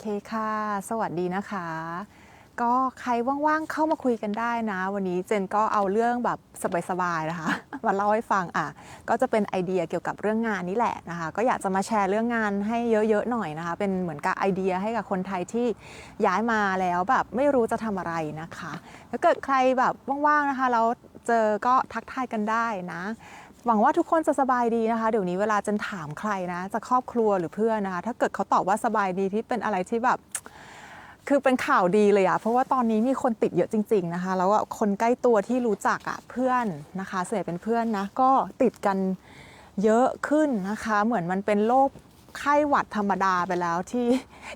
เคค่ะ สวัสดีนะคะ ก็ใครว่างๆเข้ามาคุยกันได้นะ วันนี้เจนก็เอาเรื่องแบบสบายๆนะคะ มาเล่าให้ฟังอะ ก็จะเป็นไอเดียเกี่ยวกับเรื่องงานนี่แหละนะคะ ก็อยากจะมาแชร์เรื่องงานให้เยอะๆหน่อยนะคะ เป็นเหมือนกับไอเดียให้กับคนไทยที่ย้ายมาแล้วแบบไม่รู้จะทำอะไรนะคะถ้าเกิดใครแบบว่างๆนะคะแล้วเจอก็ทักทายกันได้นะ หวังว่าทุกคนจะสบายดีนะคะ เดี๋ยวนี้เวลาจันถามใครนะจะครอบครัวหรือเพื่อนนะคะ ถ้าเกิดเขาตอบว่าสบายดีที่เป็นอะไรที่แบบ คือเป็นข่าวดีเลยอะเพราะว่าตอนนี้มีคนติดเยอะจริง ๆนะคะ แล้วก็คนใกล้ตัวที่รู้จักอะเพื่อนนะคะเสียเป็นเพื่อนนะก็ติดกันเยอะขึ้นนะคะ เหมือนมันเป็นโรค ไข้หวัดธรรมดาไปแล้วที่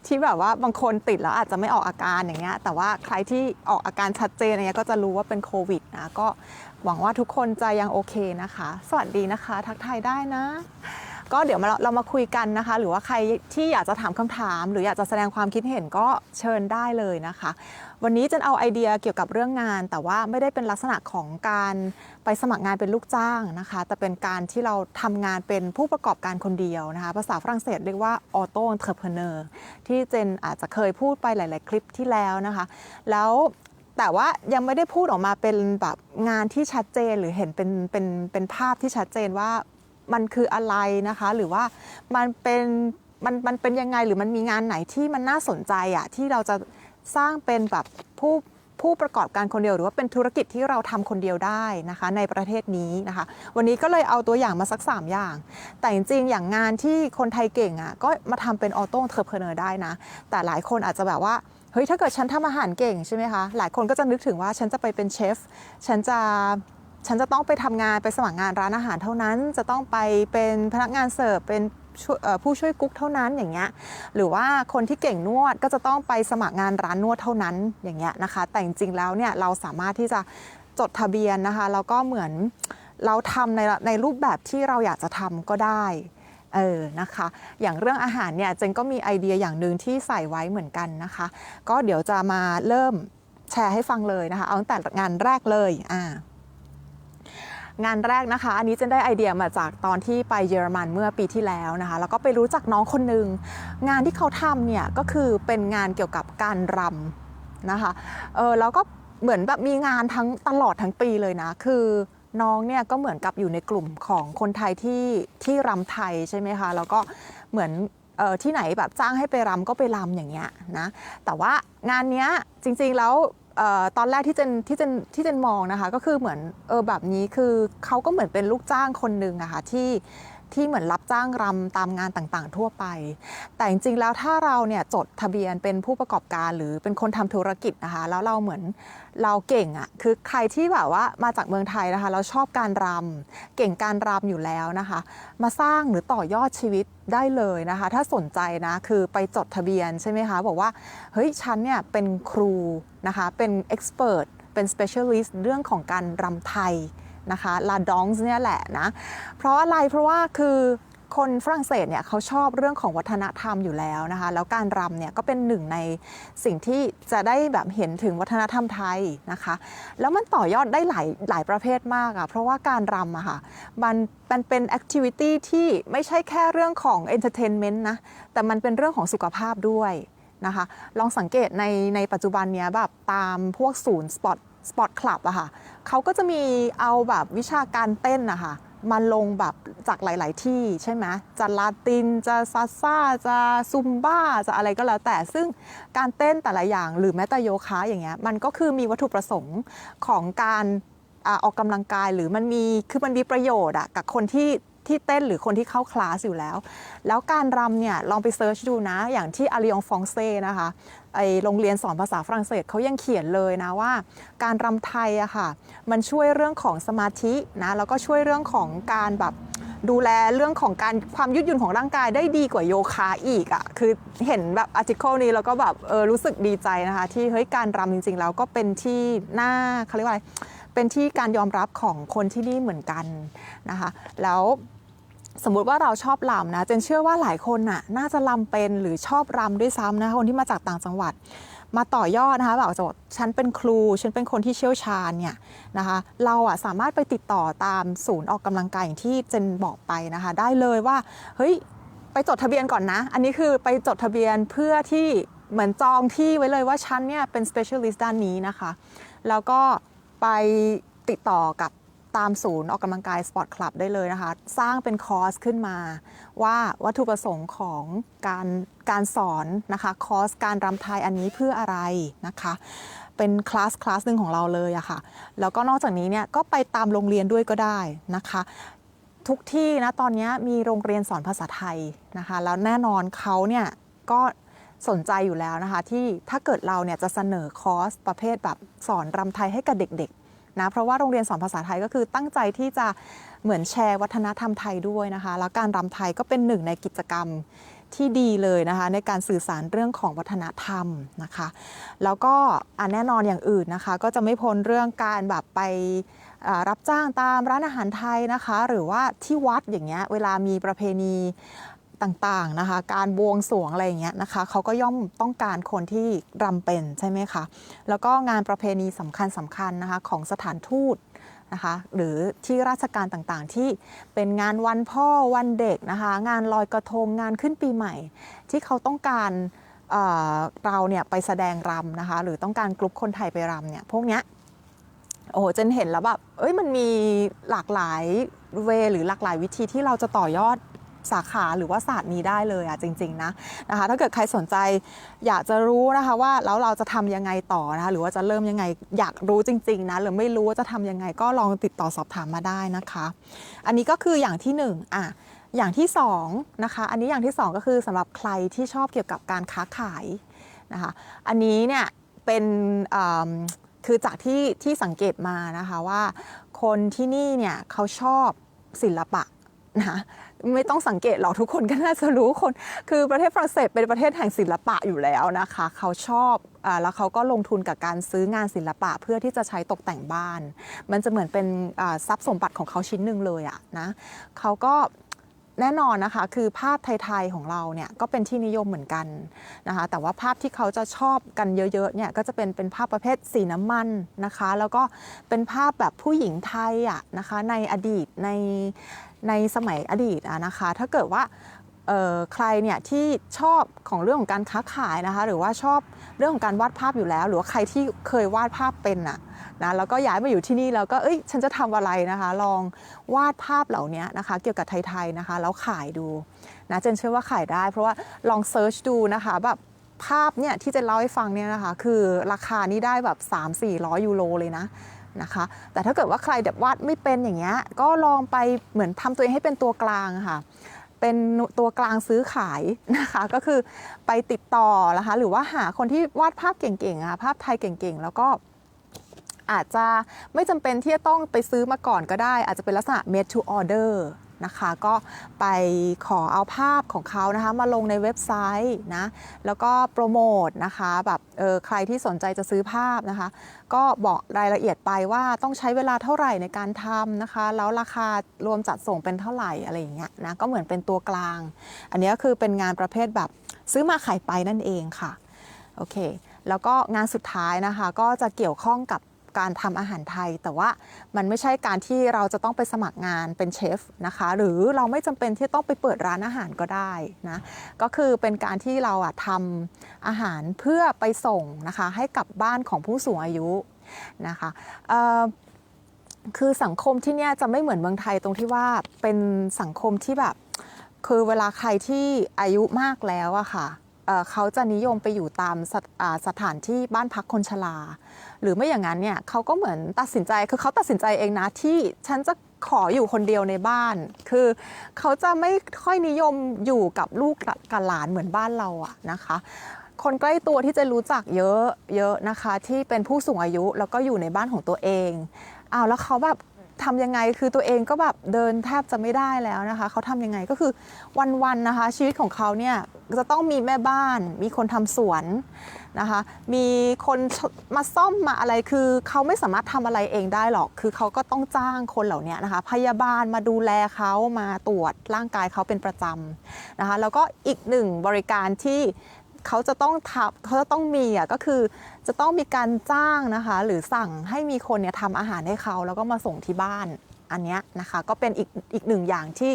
ที่แบบว่าบางคนติดแล้วอาจจะไม่ออกอาการอย่างเงี้ยแต่ว่าใครที่ออกอาการชัดเจนอะไรเงี้ยก็จะรู้ว่าเป็นโควิดนะก็หวังว่าทุกคนจะยังโอเคนะคะ สวัสดีนะคะ ทักทายได้นะ ก็เดี๋ยวมาเราเรามาคุยกันนะคะ หรือว่าใครที่อยากจะถามคำถาม หรืออยากจะแสดงความคิดเห็นก็เชิญได้เลยนะคะ วันนี้จะเอาไอเดียเกี่ยวกับเรื่องงาน แต่ว่าไม่ได้เป็นลักษณะของการไปสมัครงานเป็นลูกจ้างนะคะ แต่เป็นการที่เราทำงานเป็นผู้ประกอบการคนเดียวนะคะ ภาษาฝรั่งเศสเรียกว่า auto entrepreneur ที่เจนอาจจะเคยพูดไปหลาย ๆ คลิปที่แล้วนะคะ แล้วแต่ว่ายังไม่ได้พูดออกมาเป็นแบบงานที่ชัดเจนหรือเห็นเป็นเป็นเป็นภาพที่ชัดเจนว่ามันคืออะไรนะคะ หรือว่ามันเป็นมันมันเป็นยังไงหรือมันมีงานไหนที่มันน่าสนใจอะที่เราจะ สร้างเป็นแบบผู้ผู้ประกอบการคนเดียวหรือว่าเป็นธุรกิจที่เราทำคนเดียวได้นะคะ ในประเทศนี้นะคะ วันนี้ก็เลยเอาตัวอย่างมาสัก 3 อย่าง แต่จริงๆอย่างงานที่คนไทยเก่งอะก็มาทำเป็นออโต้เทอร์เพเนอร์ได้นะ แต่หลายคนอาจจะแบบว่าเฮ้ยถ้าเกิดฉันทำอาหารเก่งใช่ไหมคะหลายคนก็จะนึกถึงว่าฉันจะไปเป็นเชฟฉันจะฉันจะต้องไปทำงานไปสมัครงานร้านอาหารเท่านั้น จะต้องไปเป็นพนักงานเสิร์ฟเป็น ผู้ช่วยกุ๊กเท่านั้นอย่างเงี้ยหรือว่าคนที่เก่งนวดก็จะต้องไปสมัครงานร้านนวดเท่านั้นอย่างเงี้ยนะคะ แต่จริงๆแล้วเนี่ยเราสามารถที่จะจดทะเบียนนะคะแล้วก็เหมือนเราทำในในรูปแบบที่เราอยากจะทำก็ได้เออนะคะ อย่างเรื่องอาหารเนี่ยเจนก็มีไอเดียอย่างหนึ่งที่ใส่ไว้เหมือนกันนะคะ ก็เดี๋ยวจะมาเริ่มแชร์ให้ฟังเลยนะคะ เอาตั้งแต่งานแรกเลยอ่า งานแรกนะคะ อันนี้เจนได้ไอเดียมาจากตอนที่ไปเยอรมันเมื่อปีที่แล้วนะคะ แล้วก็ไปรู้จักน้องคนหนึ่งงานที่เขาทำเนี่ยก็คือเป็นงานเกี่ยวกับการรำนะคะเออแล้วก็เหมือนแบบมีงานทั้งตลอดทั้งปีเลยนะ คือน้องเนี่ยก็เหมือนกับอยู่ในกลุ่มของคนไทยที่ที่รำไทยใช่ไหมคะ แล้วก็เหมือนออที่ไหนแบบจ้างให้ไปรำก็ไปรำอย่างเงี้ยนะ แต่ว่างานเนี้ยจริงๆแล้ว ตอนแรกที่เจนที่เจนที่เจนมองนะคะ ก็คือเหมือนเออแบบนี้คือเขาก็เหมือนเป็นลูกจ้างคนหนึ่งอะคะที่ ที่เหมือนรับจ้างรำตามงานต่างๆ ทั่วไป แต่จริงๆแล้วถ้าเราเนี่ยจดทะเบียนเป็นผู้ประกอบการหรือเป็นคนทำธุรกิจนะคะ แล้วเราเหมือนเราเก่งอะ่ะคือใครที่แบบว่ามาจากเมืองไทยนะคะ เราชอบการรำเก่งการรำอยู่แล้วนะคะ มาสร้างหรือต่อยอดชีวิตได้เลยนะคะ ถ้าสนใจนะคือไปจดทะเบียนใช่ไหมคะ บอกว่าเฮ้ยฉันเนี่ยเป็นครูนะคะเป็นเอ็กซ์เพรสเป็น specialist เรื่องของการรำไทย นะคะลาดองส์เนี่ยแหละนะ เพราะอะไรเพราะว่าคือคนฝรั่งเศสเนี่ยเขาชอบเรื่องของวัฒนธรรมอยู่แล้วนะคะ แล้วการรำเนี่ยก็เป็นหนึ่งในสิ่งที่จะได้แบบเห็นถึงวัฒนธรรมไทยนะคะ แล้วมันต่อยอดได้หลายหลายประเภทมากอะเพราะว่าการรำอะค่ะมันมันเป็นแอคทิวิตี้ที่ไม่ใช่แค่เรื่องของเอนเตอร์เทนเมนต์นะ แต่มันเป็นเรื่องของสุขภาพด้วยนะคะ ลองสังเกตในในปัจจุบันเนี้ยแบบตามพวกศูนย์สปอร์ต สปอร์ตคลับอะค่ะเขาก็จะมีเอาแบบวิชาการเต้นนะคะมาลงแบบจากหลาย ๆ ที่ใช่ไหมจะลาตินจะซาซ่าจะซุมบ้าจะอะไรก็แล้วแต่ซึ่งการเต้นแต่ละอย่างหรือแม้แต่โยคะอย่างเงี้ยมันก็คือมีวัตถุประสงค์ของการอออกกำลังกายหรือมันมีคือมันมีประโยชน์อะกับคนที่ ที่เต้นหรือคนที่เข้าคลาสอยู่แล้ว แล้วการรำเนี่ยลองไปเซิร์ชดูนะ อย่างที่อาริองฟองเซ่นะคะไอโรงเรียนสอนภาษาฝรั่งเศสเขายังเขียนเลยนะว่า การรำไทยอะค่ะ มันช่วยเรื่องของสมาธินะแล้วก็ช่วยเรื่องของการแบบดูแลเรื่องของการความยืดหยุ่นของร่างกายได้ดีกว่าโยคะอีกอะคือเห็นแบบอาร์ติเคิลนี้แล้วก็แบบเออรู้สึกดีใจนะคะ ที่เฮ้ยการรำจริง ๆ แล้วก็เป็นที่น่าเขาเรียกว่าอะไรเป็นที่การยอมรับของคนที่นี่เหมือนกันนะคะ แล้ว สมมุติว่าเราชอบรำนะเจนเชื่อว่าหลายคนน่ะน่าจะรำเป็นหรือชอบรำด้วยซ้ำนะคนที่มาจากต่างจังหวัด มาต่อยอดนะคะแบบจะบอกฉันเป็นครูฉันเป็นคนที่เชี่ยวชาญเนี่ยนะคะเราอะสามารถไปติดต่อตามศูนย์ออกกำลังกายอย่างที่เจนบอกไปนะคะ ได้เลยว่าเฮ้ยไปจดทะเบียนก่อนนะ อันนี้คือไปจดทะเบียนเพื่อที่เหมือนจองที่ไว้เลยว่าฉันเนี่ยเป็น specialist ด้านนี้นะคะ แล้วก็ไปติดต่อกับ ตามศูนย์ออกกำลังกายสปอร์ตคลับได้เลยนะคะ สร้างเป็นคอร์สขึ้นมา ว่าวัตถุประสงค์ของการการสอนนะคะ คอร์สการรำไทยอันนี้เพื่ออะไรนะคะเป็นคลาสคลาสหนึ่งของเราเลยอะค่ะ แล้วก็นอกจากนี้เนี่ยก็ไปตามโรงเรียนด้วยก็ได้นะคะ ทุกที่นะตอนนี้มีโรงเรียนสอนภาษาไทยนะคะ แล้วแน่นอนเขาเนี่ยก็สนใจอยู่แล้วนะคะ ที่ถ้าเกิดเราเนี่ยจะเสนอคอร์สประเภทแบบสอนรำไทยให้กับเด็กๆ นะเพราะว่าโรงเรียนสอนภาษาไทยก็คือตั้งใจที่จะเหมือนแชร์วัฒนธรรมไทยด้วยนะคะ แล้วการรำไทยก็เป็นหนึ่งในกิจกรรมที่ดีเลยนะคะในการสื่อสารเรื่องของวัฒนธรรมนะคะ แล้วก็แน่นอนอย่างอื่นนะคะ ก็จะไม่พ้นเรื่องการแบบไปรับจ้างตามร้านอาหารไทยนะคะ หรือว่าที่วัดอย่างเงี้ยเวลามีประเพณี ต่างๆนะคะ การบวงสรวงอะไรอย่างเงี้ยนะคะเขาก็ย่อมต้องการคนที่รำเป็นใช่ไหมคะ แล้วก็งานประเพณีสำคัญสำคัญนะคะของสถานทูตนะคะหรือที่ราชการต่างๆ ที่เป็นงานวันพ่อวันเด็กนะคะ งานลอยกระทงงานขึ้นปีใหม่ ที่เขาต้องการเเราเนี่ยไปแสดงรำนะคะ หรือต้องการกลุ่มคนไทยไปรำเนี่ยพวกเนี้ยโอ้โหเจนเห็นแล้วแบบเอ้ยมันมีหลากหลายเวหรือหลากหลายวิธีที่เราจะต่อยอด สาขาหรือว่าศาสตร์นี้ได้เลยอะจริงๆนะนะคะถ้าเกิดใครสนใจอยากจะรู้นะคะว่าแล้วเราจะทำยังไงต่อนะคะหรือว่าจะเริ่มยังไงอยากรู้จริงๆนะหรือไม่รู้ว่าจะทำยังไงก็ลองติดต่อสอบถามมาได้นะคะ อันนี้ก็คืออย่างที่หนึ่งอะอย่างที่สองนะคะอันนี้อย่างที่สองก็คือสำหรับใครที่ชอบเกี่ยวกับการค้าขายนะคะอันนี้เนี่ยเป็นคือจากที่ที่สังเกตมานะคะว่า คนที่นี่เนี่ยเขาชอบศิลปะนะ ไม่ต้องสังเกตหรอกทุกคนก็น่าจะรู้คน คือประเทศฝรั่งเศสเป็นประเทศแห่งศิลปะอยู่แล้วนะคะ เขาชอบอแล้วเขาก็ลงทุนกับการซื้องานศิลปะเพื่อที่จะใช้ตกแต่งบ้าน มันจะเหมือนเป็นทรัพย์สมบัติของเขาชิ้นหนึ่งเลยอะนะเขาก็แน่นอนนะคะคือภาพไทยๆของเราเนี่ยก็เป็นที่นิยมเหมือนกันนะคะแต่ว่าภาพที่เขาจะชอบกันเยอะๆเนี่ยก็จะเป็นเป็นภาพประเภทสีน้ำมันนะคะ แล้วก็เป็นภาพแบบผู้หญิงไทยอะนะคะในอดีตใน ในสมัยอดีตอะนะคะ ถ้าเกิดว่าใครเนี่ยที่ชอบของเรื่องของการค้าขายนะคะ หรือว่าชอบเรื่องของการวาดภาพอยู่แล้ว หรือว่าใครที่เคยวาดภาพเป็นอะนะแล้วก็ย้ายมาอยู่ที่นี่แล้วก็เอ้ยฉันจะทำอะไรนะคะ ลองวาดภาพเหล่านี้นะคะ เกี่ยวกับไทยๆนะคะแล้วขายดูนะเจนเชื่อว่าขายได้ เพราะว่าลองเซิร์ชดูนะคะแบบภาพเนี่ยที่เจะเล่าให้ฟังเนี่ยนะคะ คือราคานี่ได้แบบ 3-400 ยูโรเลยนะ นะคะ แต่ถ้าเกิดว่าใครแบบวาดไม่เป็นอย่างเงี้ยก็ลองไปเหมือนทำตัวเองให้เป็นตัวกลางค่ะ เป็นตัวกลางซื้อขายนะคะ ก็คือไปติดต่อนะคะ หรือว่าหาคนที่วาดภาพเก่งๆอะภาพไทยเก่งๆ แล้วก็อาจจะไม่จำเป็นที่จะต้องไปซื้อมาก่อนก็ได้ อาจจะเป็นลักษณะ made to order นะคะ ก็ไปขอเอาภาพของเขานะคะ มาลงในเว็บไซต์นะแล้วก็โปรโมทนะคะแบบเออใครที่สนใจจะซื้อภาพนะคะ ก็บอกรายละเอียดไปว่าต้องใช้เวลาเท่าไหร่ในการทำนะคะ แล้วราคารวมจัดส่งเป็นเท่าไหร่อะไรอย่างเงี้ยนะก็เหมือนเป็นตัวกลาง อันนี้ก็คือเป็นงานประเภทแบบซื้อมาขายไปนั่นเองค่ะโอเคแล้วก็งานสุดท้ายนะคะก็จะเกี่ยวข้องกับ การทำอาหารไทย แต่ว่ามันไม่ใช่การที่เราจะต้องไปสมัครงานเป็นเชฟนะคะ หรือเราไม่จำเป็นที่ต้องไปเปิดร้านอาหารก็ได้นะก็คือเป็นการที่เราอะทำอาหารเพื่อไปส่งนะคะให้กับบ้านของผู้สูงอายุนะคะคือสังคมที่เนี่ยจะไม่เหมือนเมืองไทยตรงที่ว่าเป็นสังคมที่แบบ คือเวลาใครที่อายุมากแล้วอะค่ะ เขาจะนิยมไปอยู่ตามสถาสถานที่บ้านพักคนชรา หรือไม่อย่างนั้นเนี่ยเขาก็เหมือนตัดสินใจ คือเขาตัดสินใจเองนะที่ฉันจะขออยู่คนเดียวในบ้าน คือเขาจะไม่ค่อยนิยมอยู่กับลูกกับหลานเหมือนบ้านเราอะนะคะ คนใกล้ตัวที่จะรู้จักเยอะเยอะนะคะ ที่เป็นผู้สูงอายุแล้วก็อยู่ในบ้านของตัวเองอ้าวแล้วเขาแบบ ทำยังไงคือตัวเองก็แบบเดินแทบจะไม่ได้แล้วนะคะเขาทำยังไงก็คือวันๆนะคะ ชีวิตของเขาเนี่ยจะต้องมีแม่บ้าน มีคนทำสวนนะคะ มีคนมาซ่อมมาอะไรคือเขาไม่สามารถทำอะไรเองได้หรอก คือเขาก็ต้องจ้างคนเหล่านี้นะคะ พยาบาลมาดูแลเขามาตรวจร่างกายเขาเป็นประจำนะคะ แล้วก็อีกหนึ่งบริการที่ เขาจะต้องทำเขาจะต้องมีอะก็คือจะต้องมีการจ้างนะคะ หรือสั่งให้มีคนเนี่ยทำอาหารให้เขาแล้วก็มาส่งที่บ้านอันเนี้ยนะคะก็เป็นอีกอีกหนึ่งอย่างที่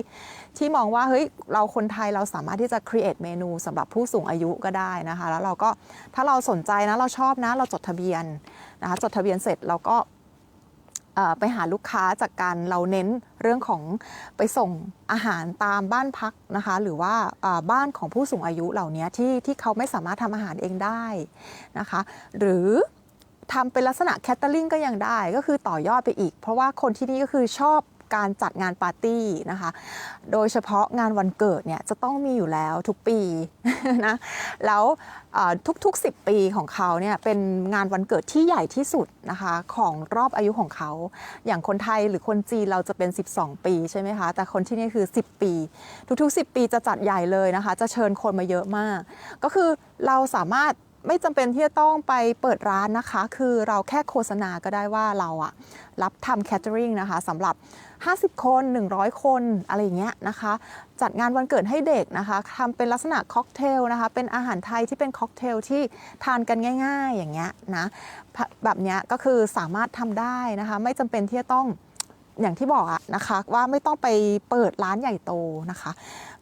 ที่มองว่าเฮ้ยเราคนไทยเราสามารถที่จะ create เมนูสำหรับผู้สูงอายุก็ได้นะคะ แล้วเราก็ถ้าเราสนใจนะเราชอบนะเราจดทะเบียนนะคะจดทะเบียนเสร็จเราก็ ไปหาลูกค้าจากการเราเน้นเรื่องของไปส่งอาหารตามบ้านพักนะคะ หรือว่าบ้านของผู้สูงอายุเหล่านี้ที่ที่เขาไม่สามารถทำอาหารเองได้นะคะ หรือทำเป็นลักษณะแคตเตอร์ลิงก็ยังได้ก็คือต่อยอดไปอีก เพราะว่าคนที่นี่ก็คือชอบ การจัดงานปาร์ตี้นะคะ โดยเฉพาะงานวันเกิดเนี่ยจะต้องมีอยู่แล้วทุกปีนะแล้วทุกๆ 10 ปีของเขาเนี่ยเป็นงานวันเกิดที่ใหญ่ที่สุดนะคะของรอบอายุของเขา อย่างคนไทยหรือคนจีนเราจะเป็น 12 ปีใช่ไหมคะ แต่คนที่นี่คือ 10 ปี ทุกๆ 10 ปีจะจัดใหญ่เลยนะคะ จะเชิญคนมาเยอะมาก ก็คือเราสามารถไม่จำเป็นที่จะต้องไปเปิดร้านนะคะ คือเราแค่โฆษณาก็ได้ว่าเราอะรับทำแคทเตอริงนะคะสำหรับ 50 คน 100 คนอะไรอย่างเงี้ยนะคะ จัดงานวันเกิดให้เด็กนะคะทำเป็นลักษณะค็อกเทลนะคะ เป็นอาหารไทยที่เป็นค็อกเทลที่ทานกันง่าย ๆ อย่างเงี้ยนะแบบเนี้ยก็คือสามารถทำได้นะคะ ไม่จำเป็นที่จะต้องอย่างที่บอกอะนะคะว่าไม่ต้องไปเปิดร้านใหญ่โตนะคะ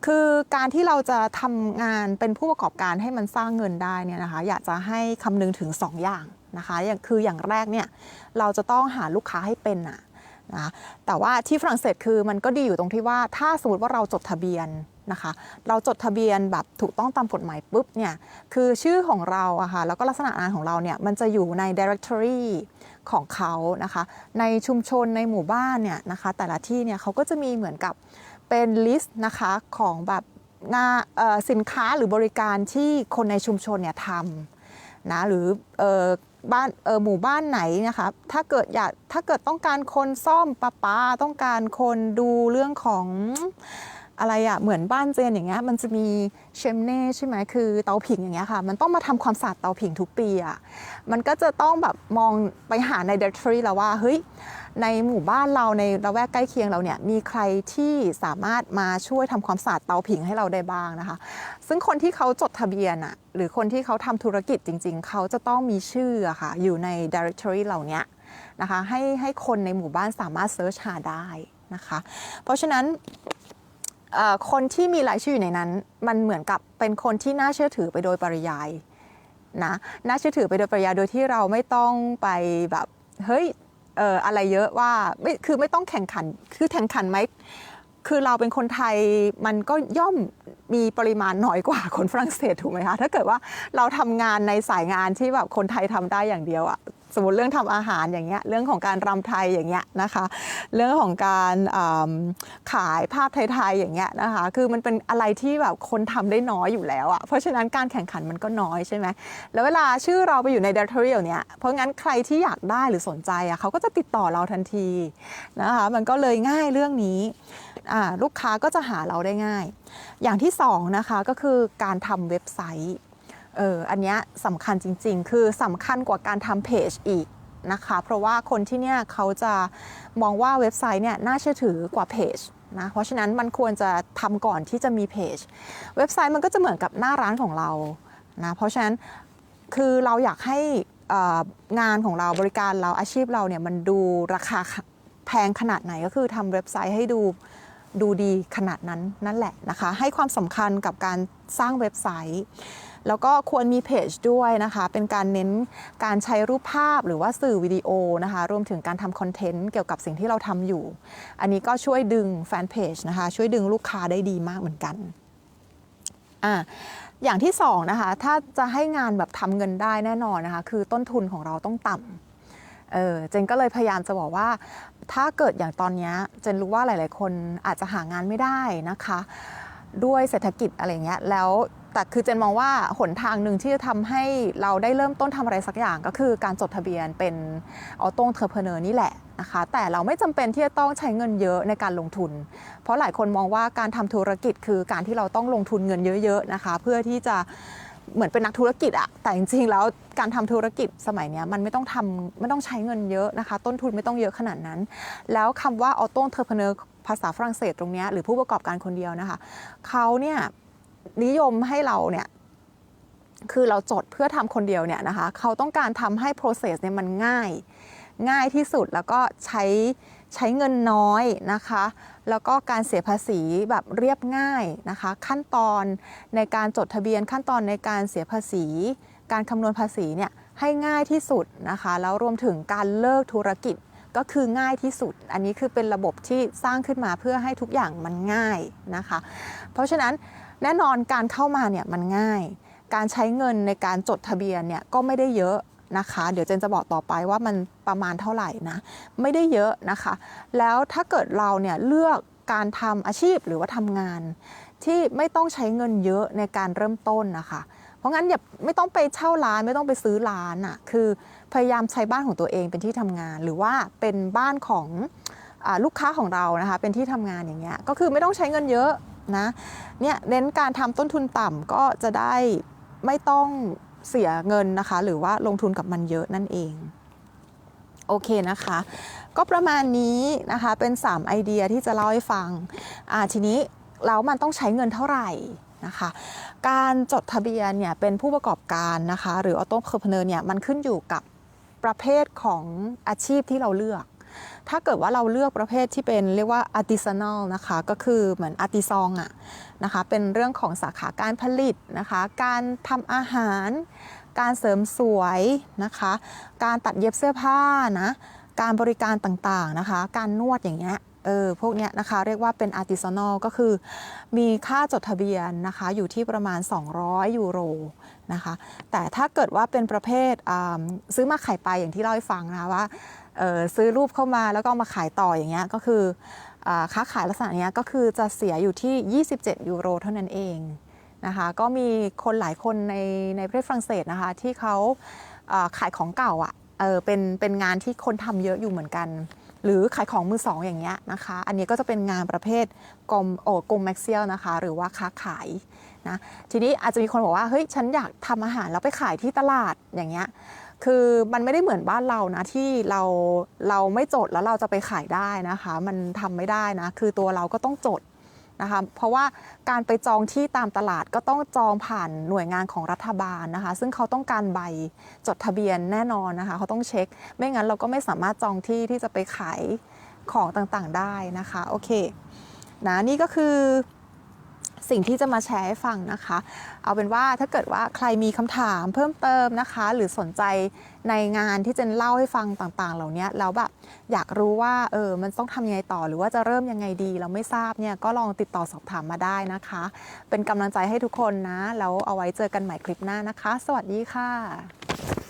คือการที่เราจะทำงานเป็นผู้ประกอบการให้มันสร้างเงินได้เนี่ยนะคะ อยากจะให้คำนึงถึง 2 อย่างนะคะอย่างคืออย่างแรกเนี่ยเราจะต้องหาลูกค้าให้เป็นอะ นะแต่ว่าที่ฝรั่งเศสคือมันก็ดีอยู่ตรงที่ว่าถ้าสมมติว่าเราจดทะเบียนนะคะเราจดทะเบียนแบบถูกต้องตามกฎหมายปุ๊บเนี่ยคือชื่อของเราอะค่ะแล้วก็ลักษณะงานของเราเนี่ยมันจะอยู่ใน directory ของเขานะคะในชุมชนในหมู่บ้านเนี่ยนะคะแต่ละที่เนี่ยเขาก็จะมีเหมือนกับเป็นลิสต์นะคะของแบบงานสินค้าหรือบริการที่คนในชุมชนเนี่ยทำนะหรืออ บ้านเออหมู่บ้านไหนนะคะถ้าเกิดอยากถ้าเกิดต้องการคนซ่อมประปาต้องการคนดูเรื่องของ อะไรอะเหมือนบ้านเจนอย่างเงี้ยมันจะมีเชมเน่ใช่ไหมคือเตาผิงอย่างเงี้ยค่ะ มันต้องมาทำความสะอาดเตาผิงทุกปีอะมันก็จะต้องแบบมองไปหาใน directory แล้วว่าเฮ้ยในหมู่บ้านเราในละแวกใกล้เคียงเราเนี่ยมีใครที่สามารถมาช่วยทำความสะอาดเตาผิงให้เราได้บ้างนะคะ ซึ่งคนที่เขาจดทะเบียนอะหรือคนที่เขาทำธุรกิจจริง ๆ เขาจะต้องมีชื่ออะค่ะอยู่ใน directory เหล่านี้นะคะให้ให้คนในหมู่บ้านสามารถเซิร์ชหาได้นะคะ เพราะฉะนั้น คนที่มีรายชื่ออยู่ในนั้น มันเหมือนกับเป็นคนที่น่าเชื่อถือไปโดยปริยายนะน่าเชื่อถือไปโดยปริยายโดยที่เราไม่ต้องไปแบบเฮ้ยเอ่ออะไรเยอะว่าไม่คือไม่ต้องแข่งขันคือแข่งขันไหมคือเราเป็นคนไทยมันก็ย่อมมีปริมาณน้อยกว่าคนฝรั่งเศสถูกไหมคะถ้าเกิดว่าเราทำงานในสายงานที่แบบคนไทยทำได้อย่างเดียวอะ สมมติเรื่องทำอาหารอย่างเงี้ยเรื่องของการรำไทยอย่างเงี้ยนะคะเรื่องของการขายภาพไทยๆอย่างเงี้ยนะคะคือมันเป็นอะไรที่แบบคนทำได้น้อยอยู่แล้วอะเพราะฉะนั้นการแข่งขันมันก็น้อยใช่ไหมแล้วเวลาชื่อเราไปอยู่ใน directory เนี้ยเพราะงั้นใครที่อยากได้หรือสนใจอะเขาก็จะติดต่อเราทันทีนะคะมันก็เลยง่ายเรื่องนี้ลูกค้าก็จะหาเราได้ง่าย อย่างที่สองนะคะก็คือการทำเว็บไซต์ เอออันนี้สำคัญจริง ๆ คือสำคัญกว่าการทำเพจอีกนะคะ เพราะว่าคนที่เนี่ยเขาจะมองว่าเว็บไซต์เนี่ยน่าเชื่อถือกว่าเพจนะเพราะฉะนั้นมันควรจะทำก่อนที่จะมีเพจ เว็บไซต์มันก็จะเหมือนกับหน้าร้านของเรานะเพราะฉะนั้นคือเราอยากให้งานของเราบริการเราอาชีพเราเนี่ยมันดูราคาแพงขนาดไหนก็คือทำเว็บไซต์ให้ดูดูดีขนาดนั้นนั่นแหละนะคะ ให้ความสำคัญกับการสร้างเว็บไซต์ แล้วก็ควรมีเพจด้วยนะคะ เป็นการเน้นการใช้รูปภาพหรือว่าสื่อวิดีโอนะคะ รวมถึงการทำคอนเทนต์เกี่ยวกับสิ่งที่เราทำอยู่ อันนี้ก็ช่วยดึงแฟนเพจนะคะ ช่วยดึงลูกค้าได้ดีมากเหมือนกันอ่าอย่างที่สองนะคะ ถ้าจะให้งานแบบทำเงินได้แน่นอนนะคะ คือต้นทุนของเราต้องต่ำเออเจนก็เลยพยายามจะบอกว่า ถ้าเกิดอย่างตอนนี้เจนรู้ว่าหลาย ๆ คนอาจจะหางานไม่ได้นะคะ ด้วยเศรษฐกิจอะไรเงี้ย แล้ว แต่คือเจนมองว่าหนทางหนึ่งที่จะทำให้เราได้เริ่มต้นทำอะไรสักอย่างก็คือการจดทะเบียนเป็นออโต้เทอร์เพเนอร์นี่แหละนะคะแต่เราไม่จำเป็นที่จะต้องใช้เงินเยอะในการลงทุน เพราะหลายคนมองว่าการทำธุรกิจคือการที่เราต้องลงทุนเงินเยอะๆนะคะเพื่อที่จะเหมือนเป็นนักธุรกิจอะแต่จริงๆแล้วการทำธุรกิจสมัยนี้มันไม่ต้องทำไม่ต้องใช้เงินเยอะนะคะ ต้นทุนไม่ต้องเยอะขนาดนั้น แล้วคำว่าออโต้เทอร์เพเนอร์ภาษาฝรั่งเศสตรงนี้หรือผู้ประกอบการคนเดียวนะคะเขาเนี่ย นิยมให้เราเนี่ยคือเราจดเพื่อทำคนเดียวเนี่ยนะคะ เขาต้องการทำให้ process เนี่ยมันง่าย ง่ายที่สุดแล้วก็ใช้ใช้เงินน้อยนะคะ แล้วก็การเสียภาษีแบบเรียบง่ายนะคะ ขั้นตอนในการจดทะเบียนขั้นตอนในการเสียภาษี การคำนวณภาษีเนี่ยให้ง่ายที่สุดนะคะ แล้วรวมถึงการเลิกธุรกิจก็คือง่ายที่สุด อันนี้คือเป็นระบบที่สร้างขึ้นมาเพื่อให้ทุกอย่างมันง่ายนะคะ เพราะฉะนั้น แน่นอนการเข้ามาเนี่ยมันง่าย การใช้เงินในการจดทะเบียนเนี่ยก็ไม่ได้เยอะนะคะ เดี๋ยวเจนจะบอกต่อไปว่ามันประมาณเท่าไหร่นะ ไม่ได้เยอะนะคะ แล้วถ้าเกิดเราเนี่ยเลือกการทำอาชีพหรือว่าทำงาน ที่ไม่ต้องใช้เงินเยอะในการเริ่มต้นนะคะเพราะงั้นอย่าไม่ต้องไปเช่าร้านไม่ต้องไปซื้อร้านอะ่ะคือพยายามใช้บ้านของตัวเองเป็นที่ทำงาน หรือว่าเป็นบ้านของอลูกค้าของเรานะคะเป็นที่ทำงานอย่างเงี้ยก็คือไม่ต้องใช้เงินเยอะ นะ เนี่ยเน้นการทำต้นทุนต่ำก็จะได้ไม่ต้องเสียเงินนะคะ หรือว่าลงทุนกับมันเยอะนั่นเอง โอเคนะคะ ก็ประมาณนี้นะคะ เป็น 3 ไอเดียที่จะเล่าให้ฟังอ่าทีนี้แล้วมันต้องใช้เงินเท่าไหร่นะคะการจดทะเบียนเนี่ยเป็นผู้ประกอบการนะคะ หรือออโต้เพอร์เพเนอร์เนี่ยมันขึ้นอยู่กับประเภทของอาชีพที่เราเลือก ถ้าเกิดว่าเราเลือกประเภทที่เป็นเรียกว่า artisanal นะคะ ก็คือเหมือน artisan อะนะคะ เป็นเรื่องของสาขาการผลิตนะคะ การทำอาหาร การเสริมสวยนะคะ การตัดเย็บเสื้อผ้านะ การบริการต่างๆนะคะ การนวดอย่างเงี้ยเออพวกเนี้ยนะคะเรียกว่าเป็น artisanal ก็คือมีค่าจดทะเบียนนะคะอยู่ที่ประมาณ 200 ยูโรนะคะแต่ถ้าเกิดว่าเป็นประเภทซื้อมาขายไปอย่างที่เล่าให้ฟังนะคะว่า ซื้อรูปเข้ามาแล้วก็มาขายต่ออย่างเงี้ยก็คืออค้าขายลักษณะเนี้ยก็คือจะเสียอยู่ที่ 27 ยูโรเท่านั้นเองนะคะก็มีคนหลายคนในในประเทศฝรั่งเศสนะคะที่เขาขายของเก่าอะ่ะเออเป็นเป็นงานที่คนทำเยอะอยู่เหมือนกัน หรือขายของมือสองอย่างเงี้ยนะคะ อันนี้ก็จะเป็นงานประเภทกรมโอกรมแม็กเซียลนะคะ หรือว่าค้าขายนะทีนี้อาจจะมีคนบอกว่าเฮ้ยฉันอยากทำอาหารแล้วไปขายที่ตลาดอย่างเงี้ย คือมันไม่ได้เหมือนบ้านเรานะที่เราเราไม่จดแล้วเราจะไปขายได้นะคะ มันทำไม่ได้นะ คือตัวเราก็ต้องจดนะคะเพราะว่าการไปจองที่ตามตลาดก็ต้องจองผ่านหน่วยงานของรัฐบาลนะคะ ซึ่งเขาต้องการใบจดทะเบียนแน่นอนนะคะ เขาต้องเช็ค ไม่งั้นเราก็ไม่สามารถจองที่ที่จะไปขายของต่างๆได้นะคะ โอเคนะนี่ก็คือ สิ่งที่จะมาแชร์ให้ฟังนะคะ เอาเป็นว่าถ้าเกิดว่าใครมีคำถามเพิ่มเติมนะคะ หรือสนใจในงานที่เจนเล่าให้ฟังต่างๆ เหล่านี้แล้วแบบอยากรู้ว่าเออมันต้องทำยังไงต่อ หรือว่าจะเริ่มยังไงดี เราไม่ทราบเนี่ยก็ลองติดต่อสอบถามมาได้นะคะ เป็นกำลังใจให้ทุกคนนะ แล้วเอาไว้เจอกันใหม่คลิปหน้านะคะ สวัสดีค่ะ